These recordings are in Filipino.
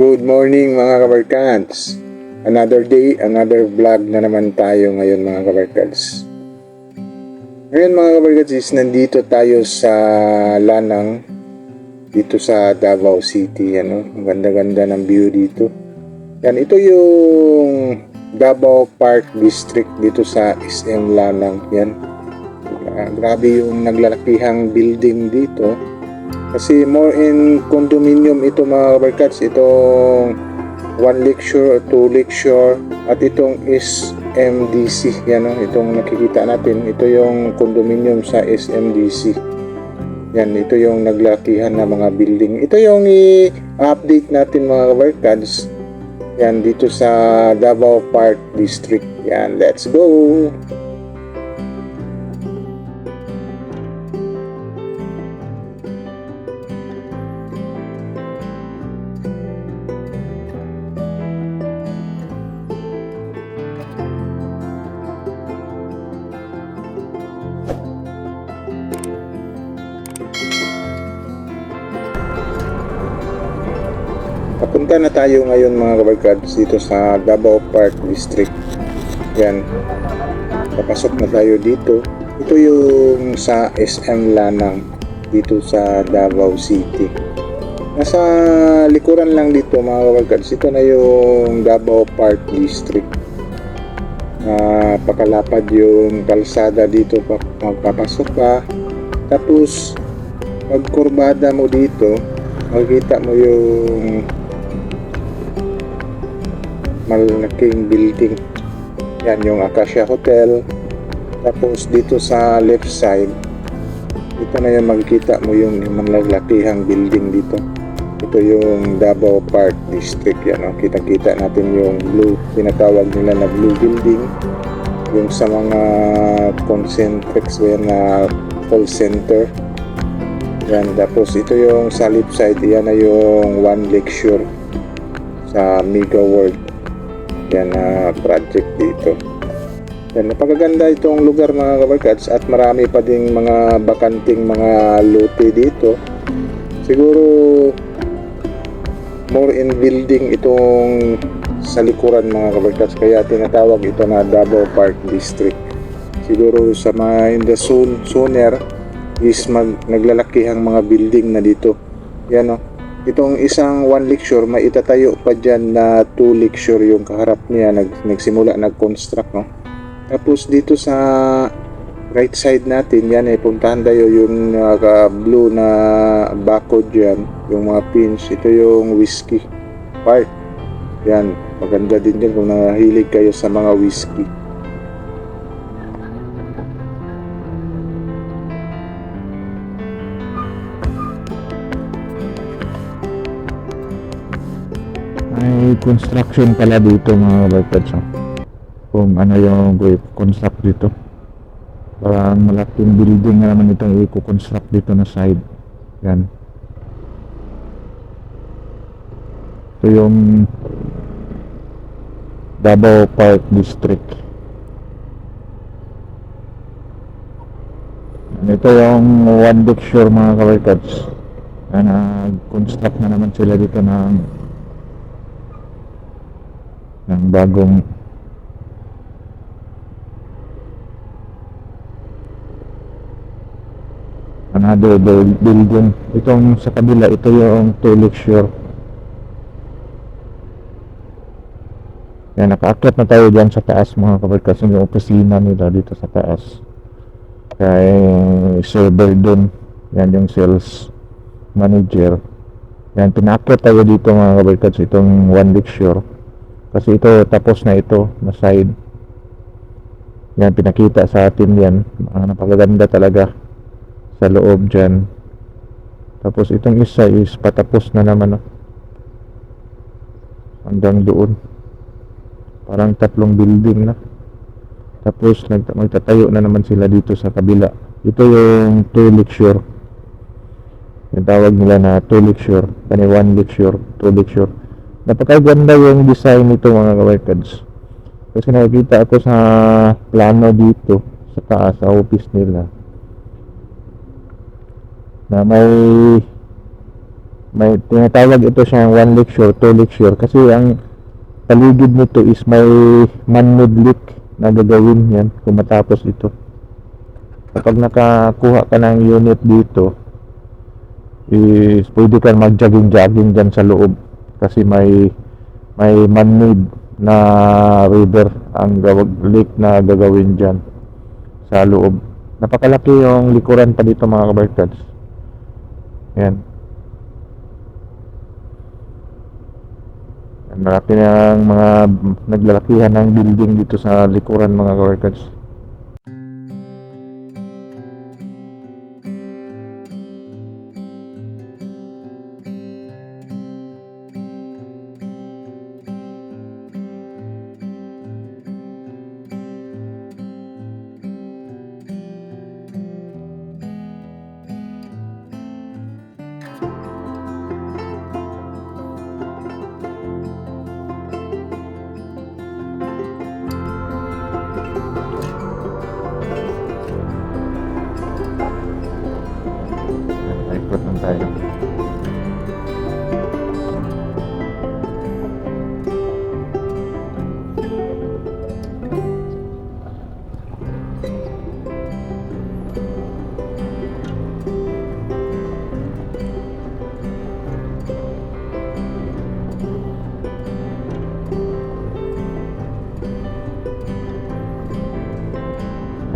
Good morning mga kabarkads. Another day, another vlog na naman tayo ngayon mga kabarkads. Ngayon mga kabarkads is nandito tayo sa Lanang dito sa Davao City. Ano? Ang ganda-ganda ng view dito. Yan, ito yung Davao Park District dito sa SM Lanang. Yan. Ah, grabe yung naglalakihang building dito. Kasi more in condominium ito mga kabarkats. Itong one lecture, two lecture, at itong is MDC. Yan o, itong nakikita natin. Ito yung condominium sa SMDC. Yan, ito yung naglakihan na mga building. Ito yung i-update natin mga kabarkads. Yan, dito sa Davao Park District. Yan, let's go! Papunta na tayo ngayon mga kabarkads dito sa Davao Park District. Yan. Papasok na tayo dito. Ito yung sa SM Lanang dito sa Davao City. Nasa likuran lang dito mga kabarkads. Ito na yung Davao Park District. Ah, pakalapad yung kalsada dito pa magpapasok ka. Tapos pag kurbada mo dito, makikita mo yung malaking building. Yan yung Acacia Hotel. Tapos dito sa left side, ito na yung makikita mo yung malalakihang building dito. Ito yung Davao Park District. Yan, oh. kita-kita natin yung blue, tinatawag nila na blue building. Yung sa mga concentrics yan na call center. Yan, tapos ito yung sa left side, yan na yung one lecture sa Mega World yan na project dito. Yan, napakaganda itong lugar mga kabarkads at marami pa ding mga bakanting mga lote dito. Siguro more in building itong sa likuran mga kabarkads kaya tinatawag ito na Davao Park District. Siguro sa mga in the soon, sooner is mag, naglalakihang mga building na dito. Yan o. Itong isang one lecture, may itatayo pa dyan na two lecture yung kaharap niya. Nag, nagsimula, nag-construct, no? Tapos dito sa right side natin, yan eh, puntahan tayo yung uh, blue na barcode dyan, yung mga pins. Ito yung whiskey part. Yan, maganda din yan kung nahilig kayo sa mga whiskey. Construction pala dito mga kabarkads. oh. Kung ano yung construct dito. Parang malaking building na naman itong i-construct dito na side. Yan. Ito yung Davao Park District. Yan, Ito yung one shore mga kabarkads. Yan, nag-construct na naman sila dito ng ng bagong another buil- building itong sa kabila ito yung toilet shore. Yan nakaakyat na tayo dyan sa taas mga kabarkas yung opisina nila dito sa taas. Kaya yung server dun. Yan yung sales manager. Yan pinaakyat tayo dito mga kabarkas itong one week shore kasi ito tapos na ito na side. Yan pinakita sa atin yan. Ang napakaganda talaga sa loob dyan. Tapos itong isa is patapos na naman oh. hanggang doon. Parang tatlong building na. Tapos magtatayo na naman sila dito sa kabila. Ito yung two lecture. Yung tawag nila na two lecture. Kani one lecture two lecture napakaganda yung design nito mga kabarkads. Kasi nakikita ako sa plano dito sa taas sa office nila na may may tinatawag ito siyang one lecture, two lecture kasi ang paligid nito is may man-made lake na gagawin yan kung matapos ito. Kapag nakakuha ka ng unit dito, is pwede ka mag-jogging-jogging dyan sa loob kasi may may man-made na river ang gawag lake na gagawin dyan sa loob. Napakalaki yung likuran pa dito mga kabarkads. Yan. Marami ng mga naglalakihan ng building dito sa likuran mga kabarkads.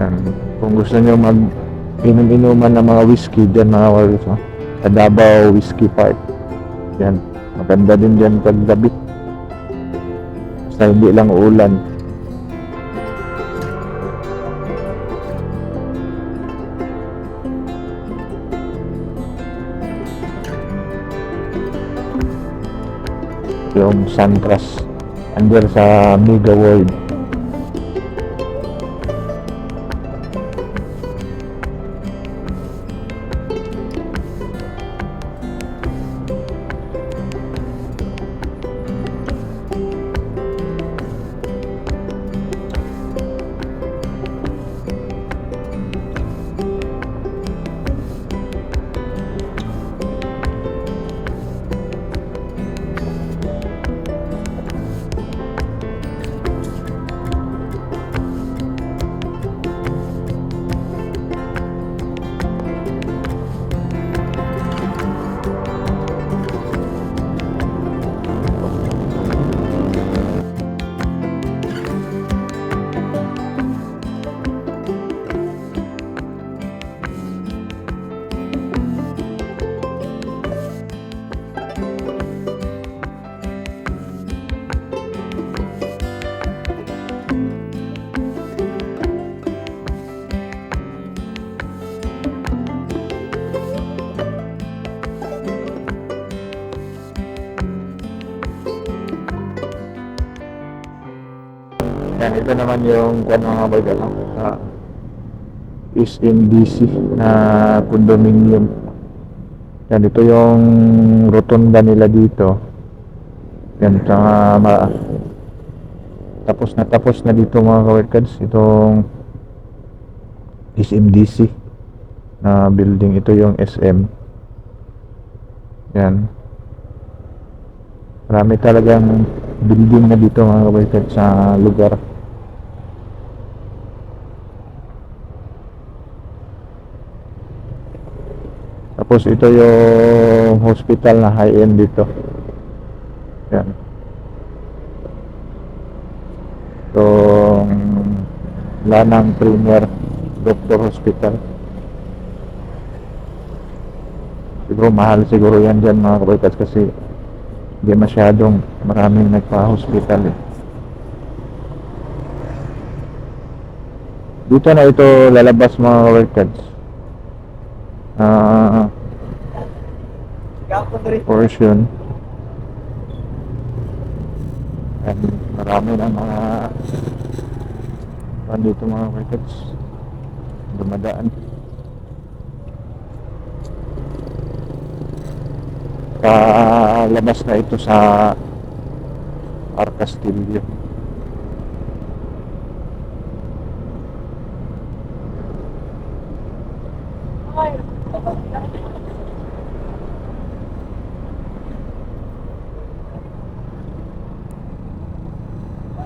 Yan. Kung gusto nyo mag inom-inuman ng mga whiskey dyan mga warriors ha? sa Davao Whiskey Park. Yan maganda din dyan pag gabi basta hindi lang ulan yung Santras. Under sa Mega World Yan, ito naman yung kung mga burger no? sa East NBC na condominium. Yan, ito yung rotunda nila dito. Yan, tsaka ma tapos na tapos na dito mga kawerkads itong SMDC na building. Ito yung SM. Yan. Marami talagang building na dito mga kawerkads sa lugar. Tapos ito yung hospital na high-end dito. Yan. Itong Lanang Premier Doctor Hospital. Siguro mahal siguro yan dyan mga kabarkas kasi hindi masyadong maraming nagpa-hospital eh. Dito na ito lalabas mga kabarkas. Ah, portion. And marami ng mga nandito mga markets dumadaan. Palabas na ito sa Arcastillo.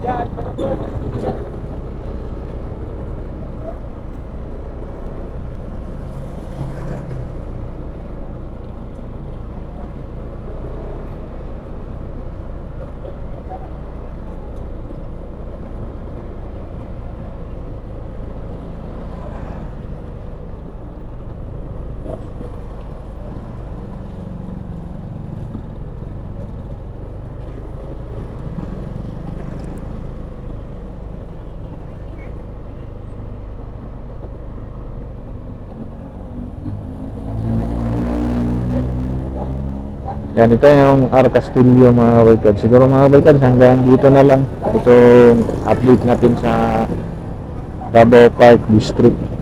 Yeah. Yan, ito yung R. Castillo mga kabarkad. Siguro mga kabarkad, hanggang dito na lang. Ito update natin sa Davao Park District.